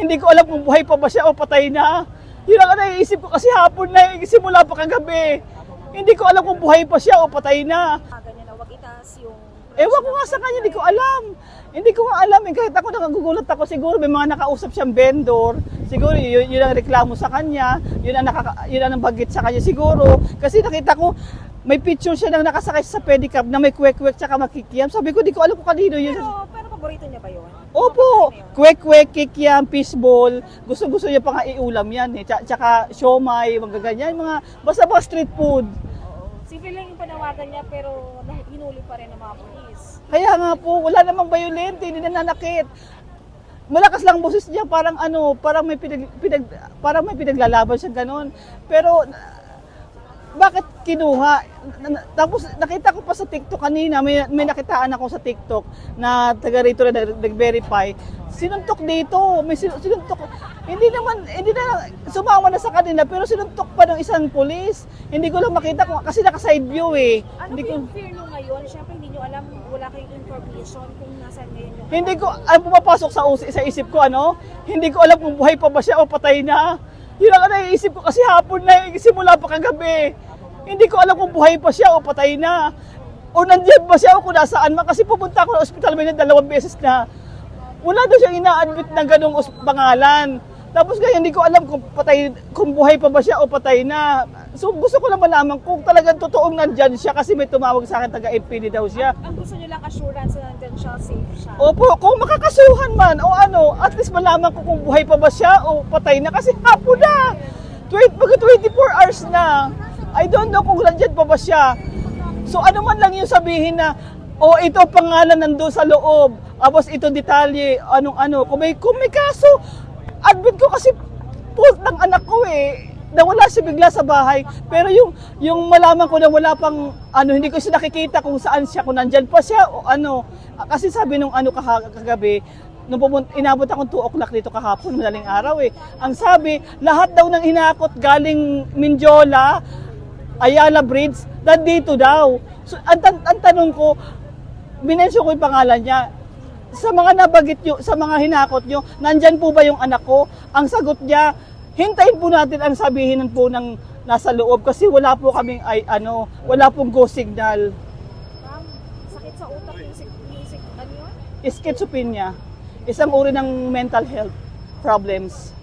Hindi ko alam kung buhay pa ba siya o patay na. Yun ang naiisip ko kasi hapon na, eh, simula pa kagabi. Hindi ko alam kung buhay pa siya o patay na. Ganyan na, wag itaas yung... Ewan ko nga sa kanya, hindi ko alam. Hindi ko nga alam. Eh. Kahit ako nakagugulat ako, siguro may mga nakausap siyang vendor. Siguro yun, yun ang reklamo sa kanya. Yun ang, nakaka, yun ang bagit sa kanya siguro. Kasi nakita ko, may picture siya nang nakasakay sa pedicab na may kwek-kwek tsaka makikiyam. Sabi ko, di ko alam kung kanino yun. Pero paborito niya ba yun? Opo, kwek-kwek, kikiam, fishball. Gusto-gusto niya pa nga iulam yan eh. Tsaka, siomay, mga ganyan. Mga, basta mga street food. Oo. Simple lang yung panawagan niya pero hinuli pa rin ng mga polis. Kaya nga po, wala namang violent, hindi nananakit. Malakas lang boses niya, parang ano, parang may pinag, pinag parang may pinaglalaban siya ganun. Pero bakit kinuha? Tapos nakita ko pa sa TikTok kanina, may, may nakitaan ako sa TikTok na taga rito na nag- nag-verify. Sinuntok dito, may sin- sinuntok. Hindi naman, hindi na sumama na sa kanila, pero sinuntok pa ng isang pulis. Hindi ko lang makita kung, kasi naka-side view eh. Ano hindi ko, yung fear nyo ngayon? Siyempre hindi nyo alam, wala kayong information kung nasaan ngayon yung... Hindi ko, ang pumapasok sa, sa isip ko, ano, hindi ko alam kung buhay pa ba siya o patay na. Yun ang naiisip ko kasi hapon na, eh, simula pa kagabi. Hindi ko alam kung buhay pa siya o patay na. O nandiyan ba siya o kung nasaan man. Kasi pumunta ako ng ospital may dalawang beses na. Wala daw siyang ina-admit ng ganong pangalan. Tapos ngayon, hindi ko alam kung patay, kung buhay pa ba siya o patay na. So gusto ko lang malaman kung talagang totoong nandyan siya kasi may tumawag sa akin taga-MPD daw siya. Ang gusto nyo lang assurance na nandyan siya, safe siya. Opo, kung makakasuhan man o ano, at least malaman ko kung buhay pa ba siya o patay na kasi hapon na. 20, mag 24 hours na. I don't know kung nandyan pa ba siya. So ano man lang yung sabihin na, o ito pangalan nandun sa loob, tapos ito detalye, anong ano, kung may, kung may kaso, admit ko kasi fault ng anak ko eh nawala siya bigla sa bahay. Pero yung yung malaman ko na wala pang ano, hindi ko siya nakikita kung saan siya, kung nandyan pa siya o ano. Kasi sabi nung ano kagabi, nung pumunta, inabot akong 2 o'clock dito kahapon, madaling araw eh. Ang sabi, lahat daw ng hinakot galing Mindiola, Ayala Bridge, nandito daw. So, ang, tan- ang tanong ko, binensyo ko yung pangalan niya. Sa mga nabagit nyo, sa mga hinakot nyo, nandyan po ba yung anak ko? Ang sagot niya, hintayin po natin ang sabihin po ng nasa loob kasi wala po kaming ay ano, wala pong go signal. Ma'am, sakit sa utak yung, sig- ano yun? Schizophrenia, isang uri ng mental health problems.